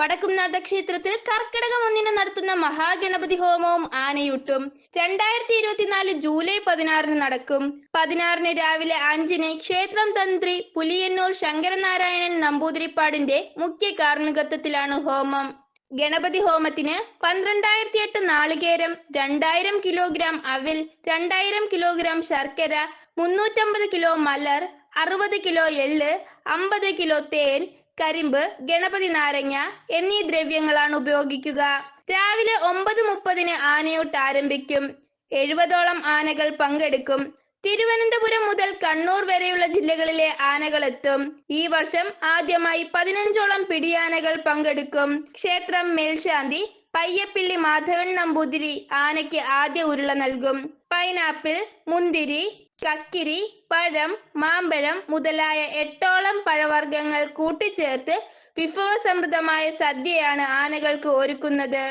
വടക്കുംനാഥ ക്ഷേത്രത്തിൽ കർക്കിടകം ഒന്നിന് നടത്തുന്ന മഹാഗണപതി ഹോമവും ആനയൂട്ടും രണ്ടായിരത്തി ഇരുപത്തിനാല് ജൂലൈ പതിനാറിന് നടക്കും. പതിനാറിന് രാവിലെ അഞ്ചിന് ക്ഷേത്രം തന്ത്രി പുലിയന്നൂർ ശങ്കരനാരായണൻ നമ്പൂതിരിപ്പാടിന്റെ മുഖ്യ കാർമ്മികത്വത്തിലാണ് ഹോമം. ഗണപതി ഹോമത്തിന് പന്ത്രണ്ടായിരത്തി എട്ട് നാളികേരം രണ്ടായിരം കിലോഗ്രാം അവിൽ രണ്ടായിരം കിലോഗ്രാം ശർക്കര മുന്നൂറ്റമ്പത് കിലോ മലർ അറുപത് കിലോ എള്ള് അമ്പത് കിലോ തേൻ കരിമ്പ് ഗണപതി നാരങ്ങ എന്നീ ദ്രവ്യങ്ങളാണ് ഉപയോഗിക്കുക. രാവിലെ ഒമ്പത് മുപ്പതിന് ആനയൂട്ട് ആരംഭിക്കും. എഴുപതോളം ആനകൾ പങ്കെടുക്കും. തിരുവനന്തപുരം മുതൽ കണ്ണൂർ വരെയുള്ള ജില്ലകളിലെ ആനകൾ എത്തും ഈ വർഷം ആദ്യമായി പതിനഞ്ചോളം പിടിയാനകൾ പങ്കെടുക്കും. ക്ഷേത്രം മേൽശാന്തി പയ്യപ്പിള്ളി മാധവൻ നമ്പൂതിരി ആനയ്ക്ക് ആദ്യ ഉരുള നൽകും. പൈനാപ്പിൾ മുന്തിരി കക്കിരി പഴം മാമ്പഴം മുതലായ എട്ടോളം പഴവർഗങ്ങൾ കൂട്ടിച്ചേർത്ത് വിഭവസമൃദ്ധമായ സദ്യയാണ് ആനകൾക്ക് ഒരുക്കുന്നത്.